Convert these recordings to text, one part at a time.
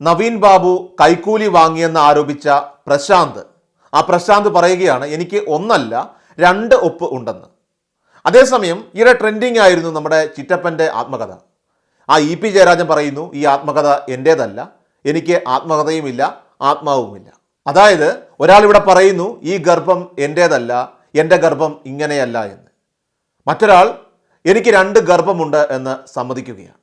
നവീൻ ബാബു കൈക്കൂലി വാങ്ങിയെന്ന് ആരോപിച്ച പ്രശാന്ത്. ആ പ്രശാന്ത് പറയുകയാണ് എനിക്ക് ഒന്നല്ല രണ്ട് ഒപ്പ് ഉണ്ടെന്ന്. അതേസമയം ഈയിടെ ട്രെൻഡിങ് ആയിരുന്നു നമ്മുടെ ചിറ്റപ്പന്റെ ആത്മകഥ. ആ ഇ പി ജയരാജൻ പറയുന്നു ഈ ആത്മകഥ എന്റേതല്ല എനിക്ക് ആത്മകഥയുമില്ല ആത്മാവുമില്ല. അതായത് ഒരാൾ പറയുന്നു ഈ ഗർഭം എന്റേതല്ല എന്റെ ഗർഭം ഇങ്ങനെയല്ല എന്ന്. മറ്റൊരാൾ എനിക്ക് രണ്ട് ഗർഭമുണ്ട് എന്ന് സമ്മതിക്കുകയാണ്.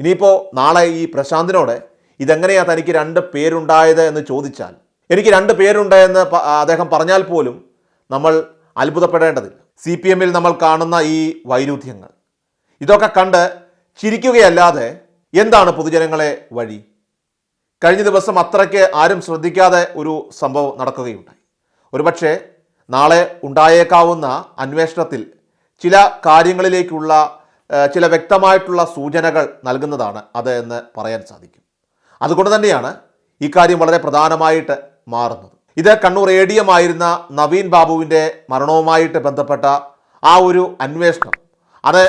ഇനിയിപ്പോൾ നാളെ ഈ പ്രശാന്തിനോട് ഇതെങ്ങനെയാ തനിക്ക് രണ്ട് പേരുണ്ടായത് എന്ന് ചോദിച്ചാൽ? എനിക്ക് രണ്ട് പേരുണ്ട് എന്ന് അദ്ദേഹം പറഞ്ഞാൽ പോലും നമ്മൾ അത്ഭുതപ്പെടേണ്ടതില്ല. സി പി എമ്മിൽ നമ്മൾ കാണുന്ന ഈ വൈരുദ്ധ്യങ്ങൾ. ഇതൊക്കെ കണ്ട് ചിരിക്കുകയല്ലാതെ എന്താണ് പൊതുജനങ്ങളെ വഴി? കഴിഞ്ഞ ദിവസം അത്രയ്ക്ക് ആരും ശ്രദ്ധിക്കാതെ ഒരു സംഭവം നടക്കുകയുണ്ടായി. ഒരുപക്ഷെ നാളെ ഉണ്ടായേക്കാവുന്ന അന്വേഷണത്തിൽ ചില കാര്യങ്ങളിലേക്കുള്ള ചില വ്യക്തമായിട്ടുള്ള സൂചനകൾ നൽകുന്നതാണ് അത് എന്ന് പറയാൻ സാധിക്കും. അതുകൊണ്ട് തന്നെയാണ് ഈ കാര്യം വളരെ പ്രധാനമായിട്ട് മാറുന്നത്. ഇത് കണ്ണൂർ എ ഡി എം ആയിരുന്ന നവീൻ ബാബുവിന്റെ മരണവുമായിട്ട് ബന്ധപ്പെട്ട ആ ഒരു അന്വേഷണം അത്.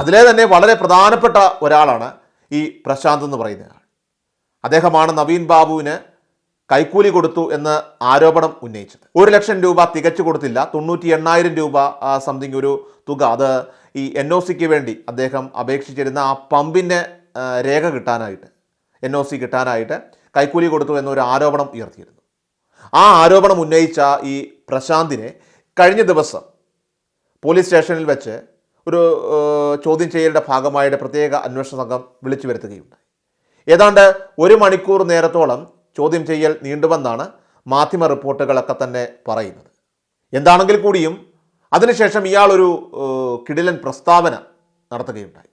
അതിലെ തന്നെ വളരെ പ്രധാനപ്പെട്ട ഒരാളാണ് ഈ പ്രശാന്ത് എന്ന് പറയുന്ന ആൾ. അദ്ദേഹമാണ് നവീൻ ബാബുവിന് കൈക്കൂലി കൊടുത്തു എന്ന് ആരോപണം ഉന്നയിച്ചത്. ഒരു ലക്ഷം രൂപ തികച്ചു കൊടുത്തില്ല. തൊണ്ണൂറ്റി എണ്ണായിരം രൂപ സംതിങ് ഒരു തുക. അത് ഈ എൻ ഒ സിക്ക് വേണ്ടി അദ്ദേഹം അപേക്ഷിച്ചിരുന്ന ആ പമ്പിന്റെ രേഖ കിട്ടാനായിട്ട് എൻ ഒ സി കിട്ടാനായിട്ട് കൈക്കൂലി കൊടുത്തു എന്നൊരു ആരോപണം ഉയർത്തിയിരുന്നു. ആ ആരോപണം ഉന്നയിച്ച ഈ പ്രശാന്തിനെ കഴിഞ്ഞ ദിവസം പോലീസ് സ്റ്റേഷനിൽ വെച്ച് ഒരു ചോദ്യം ചെയ്യലിന്റെ ഭാഗമായിട്ട് പ്രത്യേക അന്വേഷണ സംഘം വിളിച്ചു വരുത്തുകയുണ്ടായി. ഏതാണ്ട് ഒരു മണിക്കൂർ നേരത്തോളം ചോദ്യം ചെയ്യൽ നീണ്ടുവെന്നാണ് മാധ്യമ റിപ്പോർട്ടുകളൊക്കെ തന്നെ പറയുന്നത്. എന്താണെങ്കിൽ കൂടിയും അതിനുശേഷം ഇയാളൊരു കിടിലൻ പ്രസ്താവന നടത്തുകയുണ്ടായി.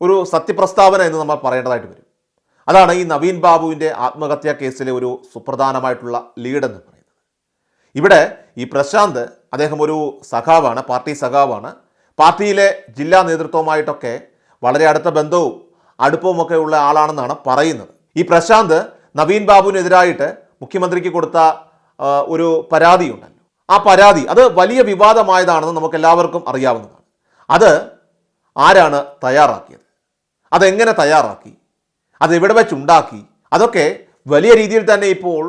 ഒരു സത്യപ്രസ്താവന എന്ന് നമ്മൾ പറയേണ്ടതായിട്ട് വരും. അതാണ് ഈ നവീൻ ബാബുവിന്റെ ആത്മഹത്യാ കേസിലെ ഒരു സുപ്രധാനമായിട്ടുള്ള ലീഡെന്ന് പറയുന്നത്. ഇവിടെ ഈ പ്രശാന്ത് അദ്ദേഹം ഒരു സഖാവാണ് പാർട്ടി സഖാവാണ്. പാർട്ടിയിലെ ജില്ലാ നേതൃത്വവുമായിട്ടൊക്കെ വളരെ അടുത്ത ബന്ധവും അടുപ്പവുമൊക്കെ ഉള്ള ആളാണെന്നാണ് പറയുന്നത്. ഈ പ്രശാന്ത് നവീൻ ബാബുവിനെതിരായിട്ട് മുഖ്യമന്ത്രിക്ക് കൊടുത്ത ഒരു പരാതിയുണ്ടല്ലോ. ആ പരാതി അത് വലിയ വിവാദമായതാണെന്ന് നമുക്ക് എല്ലാവർക്കും അറിയാവുന്നതാണ്. അത് ആരാണ് തയ്യാറാക്കിയത്? അതെങ്ങനെ തയ്യാറാക്കി? അത് എവിടെ വെച്ചുണ്ടാക്കി? അതൊക്കെ വലിയ രീതിയിൽ തന്നെ ഇപ്പോൾ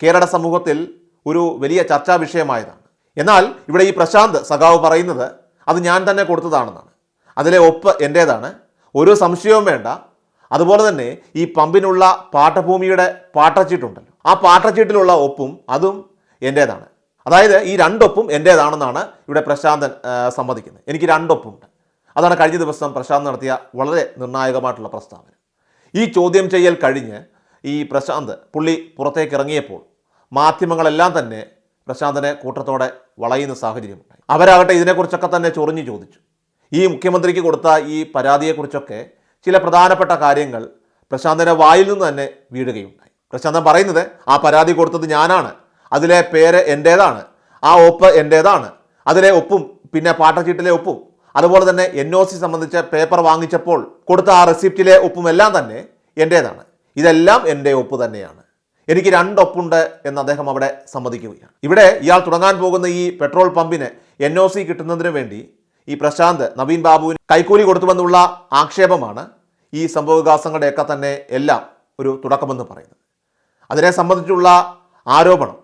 കേരള സമൂഹത്തിൽ ഒരു വലിയ ചർച്ചാ വിഷയമായതാണ്. എന്നാൽ ഇവിടെ ഈ പ്രശാന്ത് സഖാവ് പറയുന്നത് അത് ഞാൻ തന്നെ കൊടുത്തതാണെന്നാണ്. അതിലെ ഒപ്പ് എന്റേതാണ് ഒരു സംശയവും വേണ്ട. അതുപോലെ തന്നെ ഈ പമ്പിനുള്ള പാട്ടഭൂമിയുടെ പാട്ടച്ചീട്ടുണ്ടല്ലോ. ആ പാട്ടച്ചീട്ടിലുള്ള ഒപ്പും അതും എന്റേതാണ് അതായത് ഈ രണ്ടൊപ്പും എന്റേതാണെന്നാണ് ഇവിടെ പ്രശാന്തൻ സമ്മതിക്കുന്നത്. എനിക്ക് രണ്ടൊപ്പുണ്ട്. അതാണ് കഴിഞ്ഞ ദിവസം പ്രശാന്ത് നടത്തിയ വളരെ നിർണായകമായിട്ടുള്ള പ്രസ്താവന. ഈ ചോദ്യം ചെയ്യൽ കഴിഞ്ഞ് ഈ പ്രശാന്ത് പുള്ളി പുറത്തേക്ക് ഇറങ്ങിയപ്പോൾ മാധ്യമങ്ങളെല്ലാം തന്നെ പ്രശാന്തനെ കൂട്ടത്തോടെ വളയുന്ന സാഹചര്യമുണ്ടായി അവരാകട്ടെ ഇതിനെക്കുറിച്ചൊക്കെ തന്നെ ചൊറിഞ്ഞു ചോദിച്ചു. ഈ മുഖ്യമന്ത്രിക്ക് കൊടുത്ത ഈ പരാതിയെക്കുറിച്ചൊക്കെ ചില പ്രധാനപ്പെട്ട കാര്യങ്ങൾ പ്രശാന്തിന്റെ വായിൽ നിന്ന് തന്നെ വീഴുകയുണ്ടായി. പ്രശാന്തൻ പറയുന്നത് ആ പരാതി കൊടുത്തത് ഞാനാണ്. അതിലെ പേര് എന്റേതാണ് ആ ഒപ്പ് എന്റേതാണ് അതിലെ ഒപ്പും പിന്നെ പാട്ടച്ചീട്ടിലെ ഒപ്പും അതുപോലെ തന്നെ എൻ ഒ സി സംബന്ധിച്ച പേപ്പർ വാങ്ങിച്ചപ്പോൾ കൊടുത്ത ആ റെസിപ്റ്റിലെ ഒപ്പുമെല്ലാം തന്നെ എന്റേതാണ് ഇതെല്ലാം എന്റെ ഒപ്പ് തന്നെയാണ്. എനിക്ക് രണ്ടൊപ്പുണ്ട് എന്ന് അദ്ദേഹം അവിടെ സമ്മതിക്കുകയാണ്. ഇവിടെ ഇയാൾ തുടങ്ങാൻ പോകുന്ന ഈ പെട്രോൾ പമ്പിന് എൻ ഒ സി കിട്ടുന്നതിന് വേണ്ടി ഈ പ്രശാന്ത് നവീൻ ബാബുവിന് കൈക്കൂലി കൊടുത്തുവെന്നുള്ള ആക്ഷേപമാണ് ഈ സംഭവവികാസങ്ങളുടെയൊക്കെ തന്നെ എല്ലാം ഒരു തുടക്കമെന്ന് പറയുന്നത്. അതിനെ സംബന്ധിച്ചുള്ള ആരോപണം.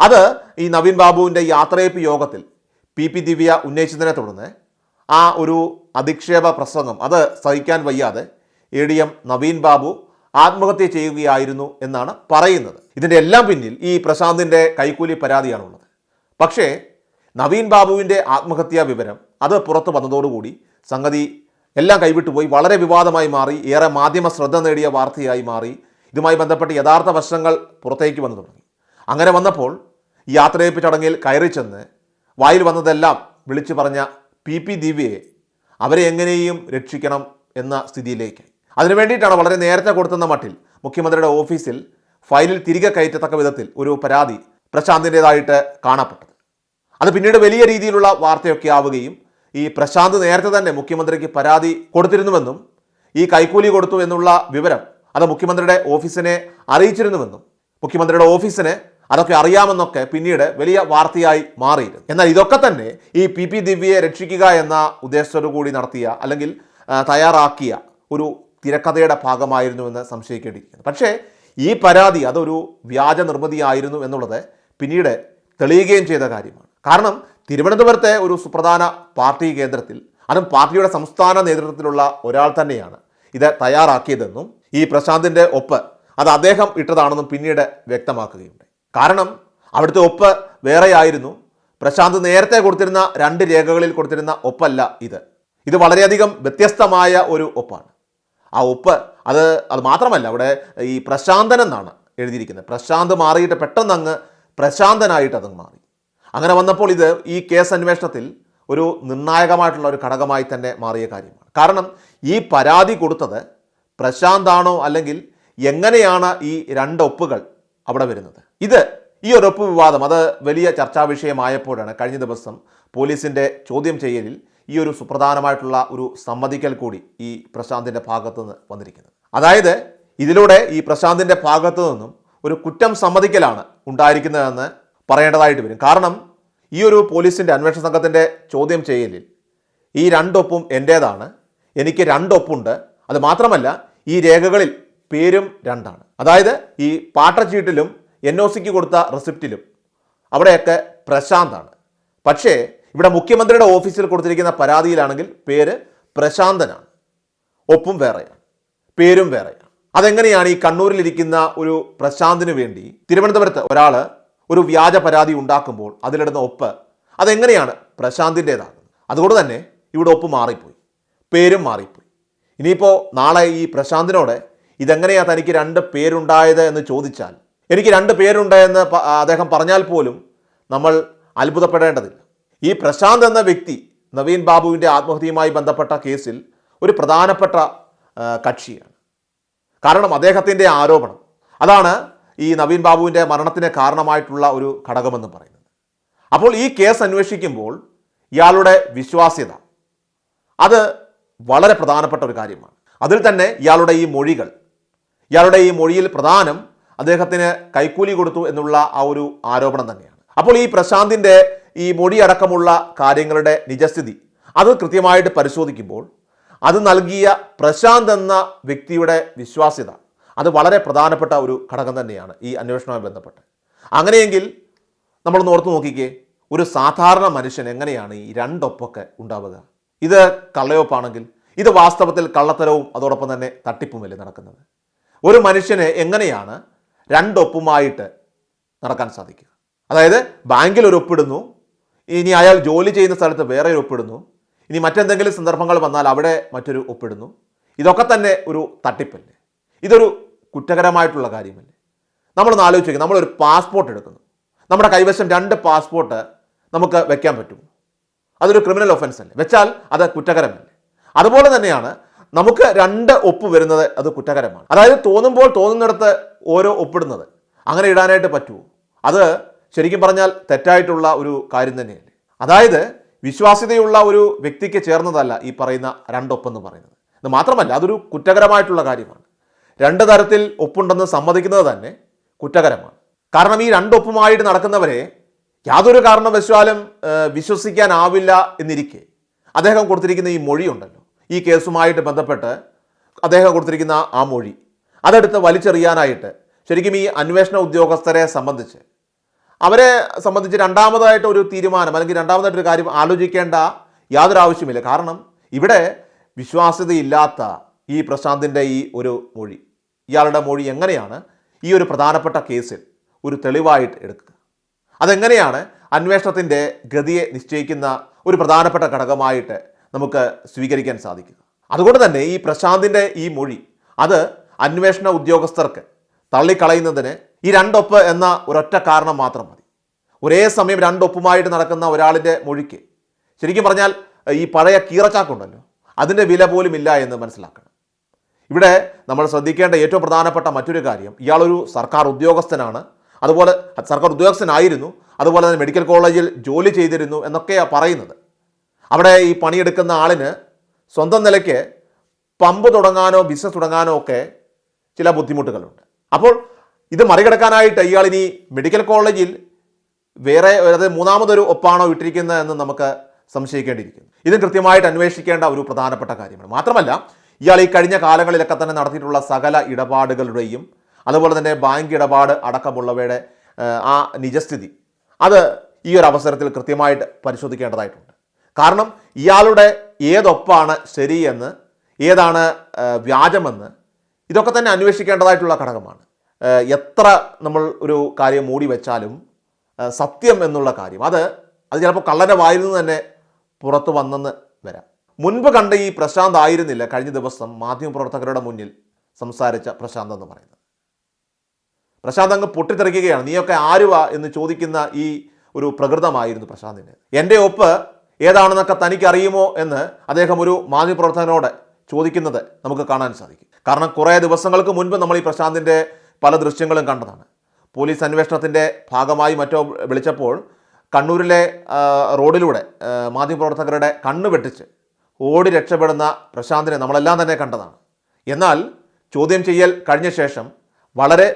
അത് ഈ നവീൻ ബാബുവിന്റെ യാത്രയപ്പ് യോഗത്തിൽ പി പി ദിവ്യ ഉന്നയിച്ചതിനെ തുടർന്ന് ആ ഒരു അധിക്ഷേപ പ്രസംഗം അത് സഹിക്കാൻ വയ്യാതെ A D M Naveen Babu ആത്മഹത്യ ചെയ്യുകയായിരുന്നു എന്നാണ് പറയുന്നത്. ഇതിന്റെ എല്ലാം പിന്നിൽ ഈ പ്രശാന്തിന്റെ കൈക്കൂലി പരാതിയാണുള്ളത്. പക്ഷേ നവീൻ ബാബുവിന്റെ ആത്മഹത്യാ വിവരം അത് പുറത്തു വന്നതോടുകൂടി സംഗതി എല്ലാം കൈവിട്ടു പോയി. വളരെ വിവാദമായി മാറി ഏറെ മാധ്യമ ശ്രദ്ധ നേടിയ വാർത്തയായി മാറി. ഇതുമായി ബന്ധപ്പെട്ട് യഥാർത്ഥ വശങ്ങൾ പുറത്തേക്ക് വന്നു തുടങ്ങി. അങ്ങനെ വന്നപ്പോൾ യാത്രയപ്പ് ചടങ്ങിൽ കയറി ചെന്ന് വായിൽ വന്നതെല്ലാം വിളിച്ചു പറഞ്ഞ പി പി ദിവ്യയെ അവരെ എങ്ങനെയും രക്ഷിക്കണം എന്ന സ്ഥിതിയിലേക്കായി അതിനു വേണ്ടിയിട്ടാണ് വളരെ നേരത്തെ കൊടുത്തുന്ന മട്ടിൽ മുഖ്യമന്ത്രിയുടെ ഓഫീസിൽ ഫയലിൽ തിരികെ കയറ്റത്തക്ക വിധത്തിൽ ഒരു പരാതി പ്രശാന്തിന്റെതായിട്ട് കാണപ്പെട്ടത്. അത് പിന്നീട് വലിയ രീതിയിലുള്ള വാർത്തയൊക്കെ ആവുകയും ഈ പ്രശാന്ത് നേരത്തെ തന്നെ മുഖ്യമന്ത്രിക്ക് പരാതി കൊടുത്തിരുന്നുവെന്നും ഈ കൈക്കൂലി കൊടുത്തു എന്നുള്ള വിവരം അത് മുഖ്യമന്ത്രിയുടെ ഓഫീസിനെ അറിയിച്ചിരുന്നുവെന്നും മുഖ്യമന്ത്രിയുടെ ഓഫീസിന് അതൊക്കെ അറിയാമെന്നൊക്കെ പിന്നീട് വലിയ വാർത്തയായി മാറിയിരുന്നു. എന്നാൽ ഇതൊക്കെ തന്നെ ഈ പി പി ദിവ്യയെ രക്ഷിക്കുക എന്ന ഉദ്ദേശത്തോടു കൂടി നടത്തിയ അല്ലെങ്കിൽ തയ്യാറാക്കിയ ഒരു തിരക്കഥയുടെ ഭാഗമായിരുന്നു എന്ന് സംശയിക്കേണ്ടിയിരിക്കുന്നു. പക്ഷേ ഈ പരാതി അതൊരു വ്യാജ നിർമ്മിതിയായിരുന്നു എന്നുള്ളത് പിന്നീട് തെളിയുകയും ചെയ്ത കാര്യമാണ്. കാരണം തിരുവനന്തപുരത്തെ ഒരു സുപ്രധാന പാർട്ടി കേന്ദ്രത്തിൽ അതും പാർട്ടിയുടെ സംസ്ഥാന നേതൃത്വത്തിലുള്ള ഒരാൾ തന്നെയാണ് ഇത് തയ്യാറാക്കിയതെന്നും ഈ പ്രശാന്തിന്റെ ഒപ്പ് അത് അദ്ദേഹം ഇട്ടതാണെന്നും പിന്നീട് വ്യക്തമാക്കുകയുണ്ട് കാരണം അവിടുത്തെ ഒപ്പ് വേറെയായിരുന്നു. പ്രശാന്ത് നേരത്തെ കൊടുത്തിരുന്ന രണ്ട് രേഖകളിൽ കൊടുത്തിരുന്ന ഒപ്പല്ല ഇത്. ഇത് വളരെയധികം വ്യത്യസ്തമായ ഒരു ഒപ്പാണ്. ആ ഒപ്പ് അത് അത് മാത്രമല്ല അവിടെ ഈ പ്രശാന്തൻ എന്നാണ് എഴുതിയിരിക്കുന്നത്. പ്രശാന്ത് മാറിയിട്ട് പെട്ടെന്ന് അങ്ങ് പ്രശാന്തനായിട്ട് അതങ്ങ് മാറി. അങ്ങനെ വന്നപ്പോൾ ഇത് ഈ കേസ് അന്വേഷണത്തിൽ ഒരു നിർണായകമായിട്ടുള്ള ഒരു ഘടകമായി തന്നെ മാറിയ കാര്യമാണ്. കാരണം ഈ പരാതി കൊടുത്തത് പ്രശാന്താണോ അല്ലെങ്കിൽ എങ്ങനെയാണ് ഈ രണ്ട് ഒപ്പുകൾ അവിടെ വരുന്നത്. ഇത് ഈ ഒരു ഒപ്പ് വിവാദം അത് വലിയ ചർച്ചാ വിഷയമായപ്പോഴാണ് കഴിഞ്ഞ ദിവസം പോലീസിന്റെ ചോദ്യം ചെയ്യലിൽ ഈ ഒരു സുപ്രധാനമായിട്ടുള്ള ഒരു സമ്മതിക്കൽ കൂടി ഈ പ്രശാന്തിന്റെ ഭാഗത്തു നിന്ന് വന്നിരിക്കുന്നത്. അതായത് ഇതിലൂടെ ഈ പ്രശാന്തിന്റെ ഭാഗത്തു നിന്നും ഒരു കുറ്റം സമ്മതിക്കലാണ് ഉണ്ടായിരിക്കുന്നതെന്ന് പറയേണ്ടതായിട്ട് വരും. കാരണം ഈ ഒരു പോലീസിന്റെ അന്വേഷണ സംഘത്തിന്റെ ചോദ്യം ചെയ്യലിൽ ഈ രണ്ടൊപ്പും എന്റേതാണ് എനിക്ക് രണ്ടൊപ്പുണ്ട്. അത് മാത്രമല്ല ഈ രേഖകളിൽ പേരും രണ്ടാണ്. അതായത് ഈ പാട്ടച്ചീട്ടിലും എൻ ഒ സിക്ക് കൊടുത്ത റെസിപ്റ്റിലും അവിടെയൊക്കെ പ്രശാന്താണ്. പക്ഷേ ഇവിടെ മുഖ്യമന്ത്രിയുടെ ഓഫീസിൽ കൊടുത്തിരിക്കുന്ന പരാതിയിലാണെങ്കിൽ പേര് പ്രശാന്തനാണ്. ഒപ്പും വേറെയാണ്. പേരും വേറെയാണ്. അതെങ്ങനെയാണ് ഈ കണ്ണൂരിലിരിക്കുന്ന ഒരു പ്രശാന്തിന് വേണ്ടി തിരുവനന്തപുരത്ത് ഒരാൾ ഒരു വ്യാജ പരാതി ഉണ്ടാക്കുമ്പോൾ അതിലിടുന്ന ഒപ്പ് അതെങ്ങനെയാണ് പ്രശാന്തിന്റെതാകുന്നത്? അതുകൊണ്ട് തന്നെ ഇവിടെ ഒപ്പ് മാറിപ്പോയി. പേരും മാറിപ്പോയി. ഇനിയിപ്പോൾ നാളെ ഈ പ്രശാന്തിനോട് ഇതെങ്ങനെയാ തനിക്ക് രണ്ട് പേരുണ്ടായത് എന്ന് ചോദിച്ചാൽ? എനിക്ക് രണ്ട് പേരുണ്ട് എന്ന് അദ്ദേഹം പറഞ്ഞാൽ പോലും നമ്മൾ അത്ഭുതപ്പെടേണ്ടതില്ല. ഈ പ്രശാന്ത് എന്ന വ്യക്തി നവീൻ ബാബുവിന്റെ ആത്മഹത്യയുമായി ബന്ധപ്പെട്ട കേസിൽ ഒരു പ്രധാനപ്പെട്ട കക്ഷിയാണ്. കാരണം അദ്ദേഹത്തിന്റെ ആരോപണം അതാണ് ഈ നവീൻ ബാബുവിന്റെ മരണത്തിന് കാരണമായിട്ടുള്ള ഒരു ഘടകമെന്ന് പറയുന്നത്. അപ്പോൾ ഈ കേസ് അന്വേഷിക്കുമ്പോൾ ഇയാളുടെ വിശ്വാസ്യത അത് വളരെ പ്രധാനപ്പെട്ട ഒരു കാര്യമാണ്. അതിൽ തന്നെ ഇയാളുടെ ഈ മൊഴികൾ ഇയാളുടെ ഈ മൊഴിയിൽ പ്രധാനം അദ്ദേഹത്തിന് കൈക്കൂലി കൊടുത്തു എന്നുള്ള ആ ഒരു ആരോപണം തന്നെയാണ്. അപ്പോൾ ഈ പ്രശാന്തിന്റെ ഈ മൊഴി അടക്കമുള്ള കാര്യങ്ങളുടെ നിജസ്ഥിതി അത് കൃത്യമായിട്ട് പരിശോധിക്കുമ്പോൾ അത് നൽകിയ പ്രശാന്ത് എന്ന വ്യക്തിയുടെ വിശ്വാസ്യത അത് വളരെ പ്രധാനപ്പെട്ട ഒരു ഘടകം തന്നെയാണ് ഈ അന്വേഷണവുമായി ബന്ധപ്പെട്ട്. അങ്ങനെയെങ്കിൽ നമ്മൾ ഓർത്ത് നോക്കിക്കേ ഒരു സാധാരണ മനുഷ്യൻ എങ്ങനെയാണ് ഈ രണ്ടൊപ്പൊക്കെ ഉണ്ടാവുക? ഇത് കള്ളയൊപ്പാണെങ്കിൽ ഇത് വാസ്തവത്തിൽ കള്ളത്തരവും അതോടൊപ്പം തന്നെ തട്ടിപ്പുമല്ലേ നടക്കുന്നത്? ഒരു മനുഷ്യന് എങ്ങനെയാണ് രണ്ടൊപ്പുമായിട്ട് നടക്കാൻ സാധിക്കുക? അതായത് ബാങ്കിൽ ഒരു ഒപ്പിടുന്നു ഇനി അയാൾ ജോലി ചെയ്യുന്ന സ്ഥലത്ത് വേറെ ഒരു ഒപ്പിടുന്നു ഇനി മറ്റെന്തെങ്കിലും സന്ദർഭങ്ങൾ വന്നാൽ അവിടെ മറ്റൊരു ഒപ്പിടുന്നു. ഇതൊക്കെ തന്നെ ഒരു തട്ടിപ്പല്ലേ? ഇതൊരു കുറ്റകരമായിട്ടുള്ള കാര്യമല്ലേ? നമ്മളൊന്ന് ആലോചിച്ച് നോക്കി നമ്മളൊരു പാസ്പോർട്ട് എടുക്കുന്നു. നമ്മുടെ കൈവശം രണ്ട് പാസ്പോർട്ട് നമുക്ക് വെക്കാൻ പറ്റുമോ? അതൊരു ക്രിമിനൽ ഒഫൻസ് അല്ലേ വെച്ചാൽ അത് കുറ്റകരമല്ലേ? അതുപോലെ തന്നെയാണ് നമുക്ക് രണ്ട് ഒപ്പ് വരുന്നത് അത് കുറ്റകരമാണ്. അതായത് തോന്നുമ്പോൾ തോന്നുന്നിടത്ത് ഓരോ ഒപ്പിടുന്നത് അങ്ങനെ ഇടാനായിട്ട് പറ്റുമോ? അത് ശരിക്കും പറഞ്ഞാൽ തെറ്റായിട്ടുള്ള ഒരു കാര്യം തന്നെയല്ലേ? അതായത് വിശ്വാസ്യതയുള്ള ഒരു വ്യക്തിക്ക് ചേർന്നതല്ല ഈ പറയുന്ന രണ്ടൊപ്പെന്ന് പറയുന്നത്. ഇത് മാത്രമല്ല അതൊരു കുറ്റകരമായിട്ടുള്ള കാര്യമാണ്. രണ്ട് തരത്തിൽ ഒപ്പുണ്ടെന്ന് സമ്മതിക്കുന്നത് തന്നെ കുറ്റകരമാണ്. കാരണം ഈ രണ്ടൊപ്പുമായിട്ട് നടക്കുന്നവരെ യാതൊരു കാരണവശാലും വിശ്വസിക്കാനാവില്ല എന്നിരിക്കെ. അദ്ദേഹം കൊടുത്തിരിക്കുന്ന ഈ മൊഴിയുണ്ടല്ലോ. ഈ കേസുമായിട്ട് ബന്ധപ്പെട്ട് അദ്ദേഹം കൊടുത്തിരിക്കുന്ന ആ മൊഴി. അതെടുത്ത് വലിച്ചെറിയാനായിട്ട് ശരിക്കും ഈ അന്വേഷണ ഉദ്യോഗസ്ഥരെ സംബന്ധിച്ച്. അവരെ സംബന്ധിച്ച് രണ്ടാമതായിട്ട് ഒരു തീരുമാനം അല്ലെങ്കിൽ രണ്ടാമതായിട്ട് ഒരു കാര്യം ആലോചിക്കേണ്ട യാതൊരു ആവശ്യമില്ല കാരണം ഇവിടെ വിശ്വാസ്യതയില്ലാത്ത ഈ പ്രശാന്തിന്റെ ഈ ഒരു മൊഴി ഇയാളുടെ മൊഴി എങ്ങനെയാണ് ഈ ഒരു പ്രധാനപ്പെട്ട കേസിൽ ഒരു തെളിവായിട്ട് എടുക്കുക? അതെങ്ങനെയാണ് അന്വേഷണത്തിന്റെ ഗതിയെ നിശ്ചയിക്കുന്ന ഒരു പ്രധാനപ്പെട്ട ഘടകമായിട്ട് നമുക്ക് സ്വീകരിക്കാൻ സാധിക്കുക. അതുകൊണ്ട് തന്നെ ഈ പ്രശാന്തിന്റെ ഈ മൊഴി അത് അന്വേഷണ ഉദ്യോഗസ്ഥർക്ക് തള്ളിക്കളയുന്നതിന് ഈ രണ്ടൊപ്പ് എന്ന ഒരൊറ്റ കാരണം മാത്രം മതി. ഒരേ സമയം രണ്ടൊപ്പുമായിട്ട് നടക്കുന്ന ഒരാളിന്റെ മൊഴിക്ക് ശരിക്കും പറഞ്ഞാൽ ഈ പഴയ കീറച്ചാക്കുണ്ടല്ലോ അതിന്റെ വില പോലും ഇല്ല എന്ന് മനസ്സിലാക്കണം. ഇവിടെ നമ്മൾ ശ്രദ്ധിക്കേണ്ട ഏറ്റവും പ്രധാനപ്പെട്ട മറ്റൊരു കാര്യം ഇയാളൊരു സർക്കാർ ഉദ്യോഗസ്ഥനാണ്. അതുപോലെ സർക്കാർ ഉദ്യോഗസ്ഥനായിരുന്നു. അതുപോലെ തന്നെ മെഡിക്കൽ കോളേജിൽ ജോലി ചെയ്തിരുന്നു എന്നൊക്കെയാണ് പറയുന്നത്. അവിടെ ഈ പണിയെടുക്കുന്ന ആളിന് സ്വന്തം നിലയ്ക്ക് പമ്പ് തുടങ്ങാനോ ബിസിനസ് തുടങ്ങാനോ ഒക്കെ ചില ബുദ്ധിമുട്ടുകളുണ്ട്. അപ്പോൾ ഇത് മറികടക്കാനായിട്ട് ഇയാൾ ഇനി മെഡിക്കൽ കോളേജിൽ വേറെ അതായത് മൂന്നാമതൊരു ഒപ്പാണോ ഇട്ടിരിക്കുന്നത് എന്ന് നമുക്ക് സംശയിക്കേണ്ടിയിരിക്കുന്നു. ഇത് കൃത്യമായിട്ട് അന്വേഷിക്കേണ്ട ഒരു പ്രധാനപ്പെട്ട കാര്യമാണ്. മാത്രമല്ല ഇയാൾ ഈ കഴിഞ്ഞ കാലങ്ങളിലൊക്കെ തന്നെ നടത്തിയിട്ടുള്ള സകല ഇടപാടുകളുടെയും അതുപോലെ തന്നെ ബാങ്ക് ഇടപാട് അടക്കമുള്ളവയുടെ ആ നിജസ്ഥിതി അത് ഈ ഒരു അവസരത്തിൽ കൃത്യമായിട്ട് പരിശോധിക്കേണ്ടതായിട്ടുണ്ട്. കാരണം ഇയാളുടെ ഏതൊപ്പാണ് ശരിയെന്ന് ഏതാണ് വ്യാജമെന്ന് ഇതൊക്കെ തന്നെ അന്വേഷിക്കേണ്ടതായിട്ടുള്ള ഘടകമാണ്. എത്ര നമ്മൾ ഒരു കാര്യം മൂടി വെച്ചാലും സത്യം എന്നുള്ള കാര്യം അത് അത് ചിലപ്പോൾ കള്ളന്റെ വായിൽ നിന്ന് തന്നെ പുറത്തു വന്നെന്ന് വരാം. മുൻപ് കണ്ട ഈ പ്രശാന്ത് ആയിരുന്നില്ല കഴിഞ്ഞ ദിവസം മാധ്യമപ്രവർത്തകരുടെ മുന്നിൽ സംസാരിച്ച പ്രശാന്ത് എന്ന് പറയുന്നത്. പ്രശാന്ത് അങ്ങ് പൊട്ടിത്തെറിക്കുകയാണ്. നീയൊക്കെ ആരുവാ എന്ന് ചോദിക്കുന്ന ഈ ഒരു പ്രകൃതമായിരുന്നു പ്രശാന്തിന്റെ എന്റെ ഒപ്പ് ഏതാണെന്നൊക്കെ തനിക്ക് അറിയുമോ എന്ന് അദ്ദേഹം ഒരു മാധ്യമപ്രവർത്തകനോട് ചോദിക്കുന്നത് നമുക്ക് കാണാൻ സാധിക്കും. കാരണം കുറേ ദിവസങ്ങൾക്ക് മുൻപ് നമ്മൾ ഈ പ്രശാന്തിന്റെ പല ദൃശ്യങ്ങളും കണ്ടതാണ്. പോലീസ് അന്വേഷണത്തിന്റെ ഭാഗമായി മറ്റോ വിളിച്ചപ്പോൾ കണ്ണൂരിലെ റോഡിലൂടെ മാധ്യമപ്രവർത്തകരുടെ കണ്ണ് വെട്ടിച്ച് ഓടി രക്ഷപ്പെടുന്ന പ്രശാന്തിനെ നമ്മളെല്ലാം തന്നെ കണ്ടതാണ്. എന്നാൽ ചോദ്യം ചെയ്യൽ കഴിഞ്ഞ ശേഷം വളരെ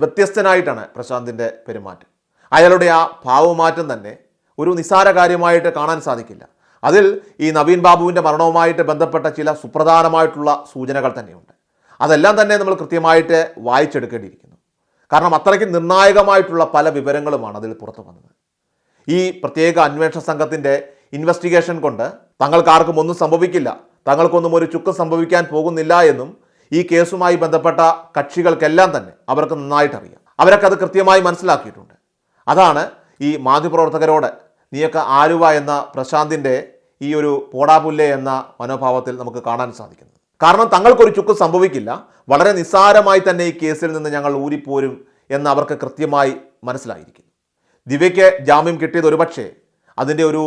വ്യത്യസ്തനായിട്ടാണ് പ്രശാന്തിന്റെ പെരുമാറ്റം. അയാളുടെ ആ ഭാവമാറ്റം തന്നെ ഒരു നിസ്സാര കാര്യമായിട്ട് കാണാൻ സാധിക്കില്ല. അതിൽ ഈ നവീൻ ബാബുവിന്റെ മരണവുമായിട്ട് ബന്ധപ്പെട്ട ചില സുപ്രധാനമായിട്ടുള്ള സൂചനകൾ തന്നെയുണ്ട്. അതെല്ലാം തന്നെ നമ്മൾ കൃത്യമായിട്ട് വായിച്ചെടുക്കേണ്ടിയിരിക്കുന്നു. കാരണം അത്രയ്ക്ക് നിർണായകമായിട്ടുള്ള പല വിവരങ്ങളുമാണ് അതിൽ പുറത്തു വന്നത്. ഈ പ്രത്യേക അന്വേഷണ സംഘത്തിന്റെ ഇൻവെസ്റ്റിഗേഷൻ കൊണ്ട് തങ്ങൾക്ക് ആർക്കും ഒന്നും സംഭവിക്കില്ല. തങ്ങൾക്കൊന്നും ഒരു ചുക്കം സംഭവിക്കാൻ പോകുന്നില്ല എന്നും ഈ കേസുമായി ബന്ധപ്പെട്ട കക്ഷികൾക്കെല്ലാം തന്നെ അവർക്ക് നന്നായിട്ടറിയാം. അവരൊക്കെ അത് കൃത്യമായി മനസ്സിലാക്കിയിട്ടുണ്ട്. അതാണ് ഈ മാധ്യമപ്രവർത്തകരോട് നീയൊക്കെ ആലുവ എന്ന പ്രശാന്തിന്റെ ഈ ഒരു പോടാപുല്ലേ എന്ന മനോഭാവത്തിൽ നമുക്ക് കാണാൻ സാധിക്കുന്നു. കാരണം തങ്ങൾക്കൊരു ചുക്ക് സംഭവിക്കില്ല. വളരെ നിസ്സാരമായി തന്നെ ഈ കേസിൽ നിന്ന് ഞങ്ങൾ ഊരിപ്പോരും എന്ന് അവർക്ക് കൃത്യമായി മനസ്സിലായിരിക്കുന്നു. ദിവ്യയ്ക്ക് ജാമ്യം കിട്ടിയത് ഒരുപക്ഷെ അതിന്റെ ഒരു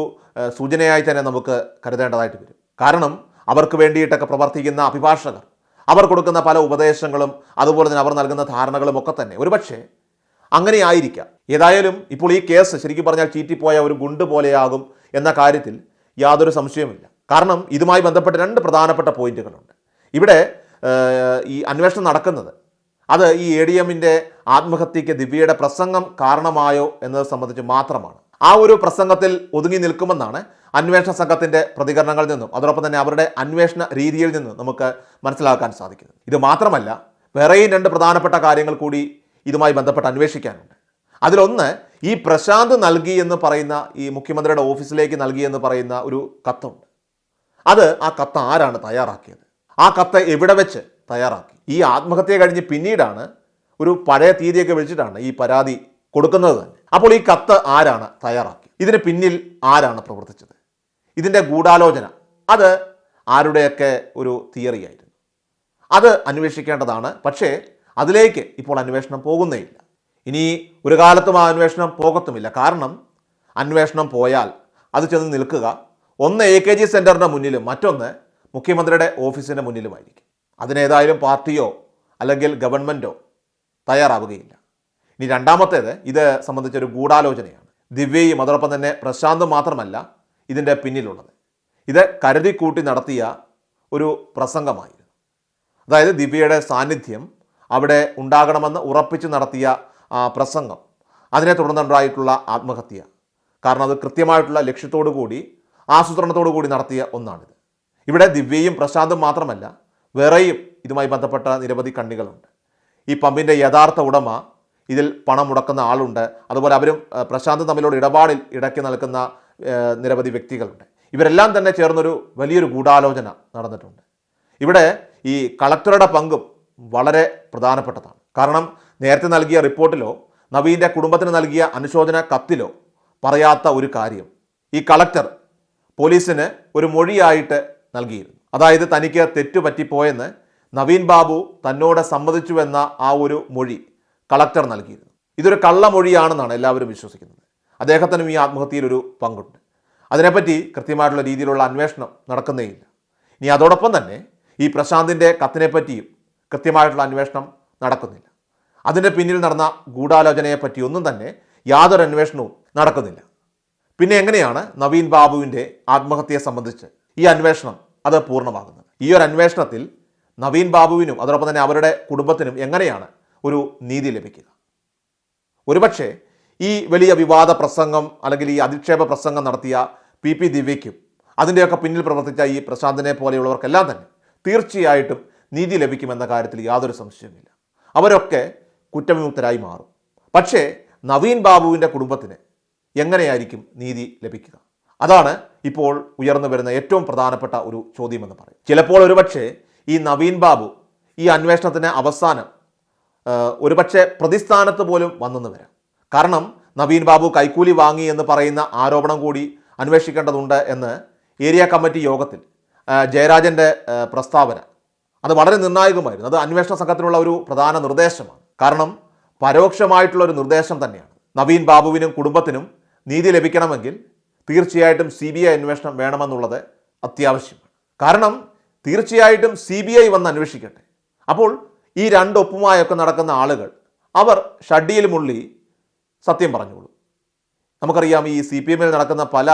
സൂചനയായി തന്നെ നമുക്ക് കരുതേണ്ടതായിട്ട് വരും. കാരണം അവർക്ക് വേണ്ടിയിട്ടൊക്കെ പ്രവർത്തിക്കുന്ന അഭിഭാഷകർ അവർ കൊടുക്കുന്ന പല ഉപദേശങ്ങളും അതുപോലെ തന്നെ അവർ നൽകുന്ന ധാരണകളും ഒക്കെ തന്നെ. ഒരുപക്ഷെ അങ്ങനെ ആയിരിക്കാം ഏതായാലും ഇപ്പോൾ ഈ കേസ് ശരിക്കും പറഞ്ഞാൽ ചീറ്റിപ്പോയ ഒരു ഗുണ്ട് പോലെയാകും എന്ന കാര്യത്തിൽ യാതൊരു സംശയവുമില്ല. കാരണം ഇതുമായി ബന്ധപ്പെട്ട രണ്ട് പ്രധാനപ്പെട്ട പോയിന്റുകളുണ്ട്. ഇവിടെ ഈ അന്വേഷണം നടക്കുന്നത് അത് ഈ എ ഡി എമ്മിന്റെ ആത്മഹത്യയ്ക്ക് ദിവ്യയുടെ പ്രസംഗം കാരണമായോ എന്നത് സംബന്ധിച്ച് മാത്രമാണ്. ആ ഒരു പ്രസംഗത്തിൽ ഒതുങ്ങി നിൽക്കുമെന്നാണ് അന്വേഷണ സംഘത്തിന്റെ പ്രതികരണങ്ങളിൽ നിന്നും അതോടൊപ്പം തന്നെ അവരുടെ അന്വേഷണ രീതിയിൽ നിന്നും നമുക്ക് മനസ്സിലാക്കാൻ സാധിക്കുന്നത്. ഇത് മാത്രമല്ല വേറെയും രണ്ട് പ്രധാനപ്പെട്ട കാര്യങ്ങൾ കൂടി ഇതുമായി ബന്ധപ്പെട്ട് അന്വേഷിക്കാനുണ്ട്. അതിലൊന്ന് ഈ പ്രശാന്ത് നൽകി എന്ന് പറയുന്ന ഈ മുഖ്യമന്ത്രിയുടെ ഓഫീസിലേക്ക് നൽകി എന്ന് പറയുന്ന ഒരു കത്തുണ്ട്. അത് ആ കത്ത് ആരാണ് തയ്യാറാക്കിയത്? ആ കത്ത് എവിടെ വെച്ച് തയ്യാറാക്കി? ഈ ആത്മഹത്യ കഴിഞ്ഞ് പിന്നീടാണ് ഒരു പഴയ തീയതിയൊക്കെ വിളിച്ചിട്ടാണ് ഈ പരാതി കൊടുക്കുന്നത് തന്നെ. അപ്പോൾ ഈ കത്ത് ആരാണ് തയ്യാറാക്കി? ഇതിന് പിന്നിൽ ആരാണ് പ്രവർത്തിച്ചത്? ഇതിന്റെ ഗൂഢാലോചന അത് ആരുടെയൊക്കെ ഒരു തിയറിയായിരുന്നു അത് അന്വേഷിക്കേണ്ടതാണ്. പക്ഷേ അതിലേക്ക് ഇപ്പോൾ അന്വേഷണം പോകുന്നേയില്ല. ഇനി ഒരു കാലത്തും ആ അന്വേഷണം പോകത്തുമില്ല. കാരണം അന്വേഷണം പോയാൽ അത് ചെന്ന് നിൽക്കുക. ഒന്ന് എ കെ ജി സെന്ററിന്റെ മുന്നിലും മറ്റൊന്ന് മുഖ്യമന്ത്രിയുടെ ഓഫീസിന്റെ മുന്നിലുമായിരിക്കും. അതിനേതായാലും പാർട്ടിയോ അല്ലെങ്കിൽ ഗവൺമെന്റോ തയ്യാറാവുകയില്ല. ഇനി രണ്ടാമത്തേത് ഇത് സംബന്ധിച്ചൊരു ഗൂഢാലോചനയാണ്. ദിവ്യയും അതോടൊപ്പം തന്നെ പ്രശാന്തും മാത്രമല്ല ഇതിന്റെ പിന്നിലുള്ളത്. ഇത് കരുതി കൂട്ടി നടത്തിയ ഒരു പ്രസംഗമായിരുന്നു. അതായത് ദിവ്യയുടെ സാന്നിധ്യം അവിടെ ഉണ്ടാകണമെന്ന് ഉറപ്പിച്ച് നടത്തിയ പ്രസംഗം. അതിനെ തുടർന്നുണ്ടായിട്ടുള്ള ആത്മഹത്യ. കാരണം അത് കൃത്യമായിട്ടുള്ള ലക്ഷ്യത്തോടു കൂടി ആസൂത്രണത്തോടു കൂടി നടത്തിയ ഒന്നാണിത്. ഇവിടെ ദിവ്യയും പ്രശാന്തും മാത്രമല്ല വേറെയും ഇതുമായി ബന്ധപ്പെട്ട നിരവധി കണ്ണികളുണ്ട്. ഈ പമ്പിന്റെ യഥാർത്ഥ ഉടമ ഇതിൽ പണം മുടക്കുന്ന ആളുണ്ട്. അതുപോലെ അവരും പ്രശാന്ത് തമ്മിലുള്ള ഇടപാടിൽ ഇടയ്ക്ക് നിൽക്കുന്ന നിരവധി വ്യക്തികളുണ്ട്. ഇവരെല്ലാം തന്നെ ചേർന്നൊരു വലിയൊരു ഗൂഢാലോചന നടന്നിട്ടുണ്ട്. ഇവിടെ ഈ കളക്ടറുടെ പങ്കും വളരെ പ്രധാനപ്പെട്ടതാണ്. കാരണം നേരത്തെ നൽകിയ റിപ്പോർട്ടിലോ നവീന്റെ കുടുംബത്തിന് നൽകിയ അനുശോചന കത്തിലോ പറയാത്ത ഒരു കാര്യം ഈ കളക്ടർ പോലീസിന് ഒരു മൊഴിയായിട്ട് നൽകിയിരുന്നു. അതായത് തനിക്ക് തെറ്റുപറ്റിപ്പോയെന്ന് നവീൻ ബാബു തന്നോട് സമ്മതിച്ചുവെന്ന ആ ഒരു മൊഴി കളക്ടർ നൽകിയിരുന്നു. ഇതൊരു കള്ള മൊഴിയാണെന്നാണ് എല്ലാവരും വിശ്വസിക്കുന്നത്. അദ്ദേഹത്തിനും ഈ ആത്മഹത്യയിൽ ഒരു പങ്കുണ്ട്. അതിനെപ്പറ്റി കൃത്യമായിട്ടുള്ള രീതിയിലുള്ള അന്വേഷണം നടക്കുന്നേയില്ല ഇനി അതോടൊപ്പം തന്നെ ഈ പ്രശാന്തിന്റെ കത്തിനെപ്പറ്റിയും കൃത്യമായിട്ടുള്ള അന്വേഷണം നടക്കുന്നില്ല. അതിന്റെ പിന്നിൽ നടന്ന ഗൂഢാലോചനയെ ഒന്നും തന്നെ യാതൊരു അന്വേഷണവും നടക്കുന്നില്ല. പിന്നെ എങ്ങനെയാണ് നവീൻ ബാബുവിന്റെ ആത്മഹത്യയെ സംബന്ധിച്ച് ഈ അന്വേഷണം അത് പൂർണമാകുന്നത്? ഈ ഒരു അന്വേഷണത്തിൽ നവീൻ ബാബുവിനും അതോടൊപ്പം തന്നെ അവരുടെ കുടുംബത്തിനും എങ്ങനെയാണ് ഒരു നീതി ലഭിക്കുക? ഒരുപക്ഷെ ഈ വലിയ വിവാദ പ്രസംഗം അല്ലെങ്കിൽ ഈ അധിക്ഷേപ പ്രസംഗം നടത്തിയ പി പി ദിവ്യയ്ക്കും അതിന്റെയൊക്കെ പിന്നിൽ പ്രവർത്തിച്ച ഈ പ്രശാന്തിനെ പോലെയുള്ളവർക്കെല്ലാം തന്നെ തീർച്ചയായിട്ടും നീതി ലഭിക്കുമെന്ന കാര്യത്തിൽ യാതൊരു സംശയവുമില്ല. അവരൊക്കെ കുറ്റവിമുക്തരായി മാറും. പക്ഷേ നവീൻ ബാബുവിന്റെ കുടുംബത്തിന് എങ്ങനെയായിരിക്കും നീതി ലഭിക്കുക? അതാണ് ഇപ്പോൾ ഉയർന്നു വരുന്ന ഏറ്റവും പ്രധാനപ്പെട്ട ഒരു ചോദ്യമെന്ന് പറയും. ചിലപ്പോൾ ഒരുപക്ഷെ ഈ നവീൻ ബാബു ഈ അന്വേഷണത്തിന് അവസാനം ഒരുപക്ഷെ പ്രതിസ്ഥാനത്ത് പോലും വന്നെന്ന് വരാം. കാരണം നവീൻ ബാബു കൈക്കൂലി വാങ്ങി എന്ന് പറയുന്ന ആരോപണം കൂടി അന്വേഷിക്കേണ്ടതുണ്ട് എന്ന് ഏരിയ കമ്മിറ്റി യോഗത്തിൽ ജയരാജന്റെ പ്രസ്താവന അത് വളരെ നിർണായകമായിരുന്നു. അത് അന്വേഷണ സംഘത്തിനുള്ള ഒരു പ്രധാന നിർദ്ദേശമാണ്. കാരണം പരോക്ഷമായിട്ടുള്ള ഒരു നിർദ്ദേശം തന്നെയാണ്. നവീൻ ബാബുവിനും കുടുംബത്തിനും നീതി ലഭിക്കണമെങ്കിൽ തീർച്ചയായിട്ടും സി ബി ഐ അന്വേഷണം വേണമെന്നുള്ളത് അത്യാവശ്യമാണ്. കാരണം തീർച്ചയായിട്ടും സി ബി ഐ വന്ന് അന്വേഷിക്കട്ടെ. അപ്പോൾ ഈ രണ്ട് ഒപ്പുമായൊക്കെ നടക്കുന്ന ആളുകൾ അവർ ഷഡ്ഡിയിൽ മുള്ളി സത്യം പറഞ്ഞോളൂ. നമുക്കറിയാം ഈ സി പി എമ്മിൽ നടക്കുന്ന പല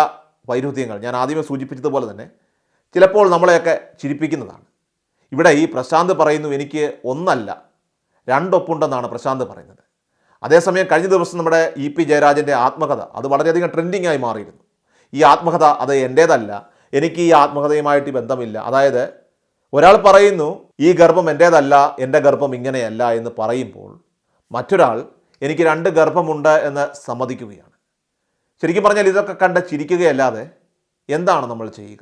വൈരുദ്ധ്യങ്ങൾ. ഞാൻ ആദ്യമേ സൂചിപ്പിച്ചതുപോലെ തന്നെ ചിലപ്പോൾ നമ്മളെയൊക്കെ ചിരിപ്പിക്കുന്നതാണ്. ഇവിടെ ഈ പ്രശാന്ത് പറയുന്നു എനിക്ക് ഒന്നല്ല രണ്ടൊപ്പുണ്ടെന്നാണ് പ്രശാന്ത് പറയുന്നത്. അതേസമയം കഴിഞ്ഞ ദിവസം നമ്മുടെ ഇ പി ജയരാജന്റെ ആത്മകഥ അത് വളരെയധികം ട്രെൻഡിങ് ആയി മാറിയിരുന്നു. ഈ ആത്മകഥ അത് എന്റേതല്ല എനിക്ക് ഈ ആത്മകഥയുമായിട്ട് ബന്ധമില്ല. അതായത് ഒരാൾ പറയുന്നു ഈ ഗർഭം എന്റേതല്ല എന്റെ ഗർഭം ഇങ്ങനെയല്ല എന്ന് പറയുമ്പോൾ മറ്റൊരാൾ എനിക്ക് രണ്ട് ഗർഭമുണ്ട് എന്ന് സമ്മതിക്കുകയാണ്. ശരിക്കും പറഞ്ഞാൽ ഇതൊക്കെ കണ്ട് ചിരിക്കുകയല്ലാതെ എന്താണ് നമ്മൾ ചെയ്യുക?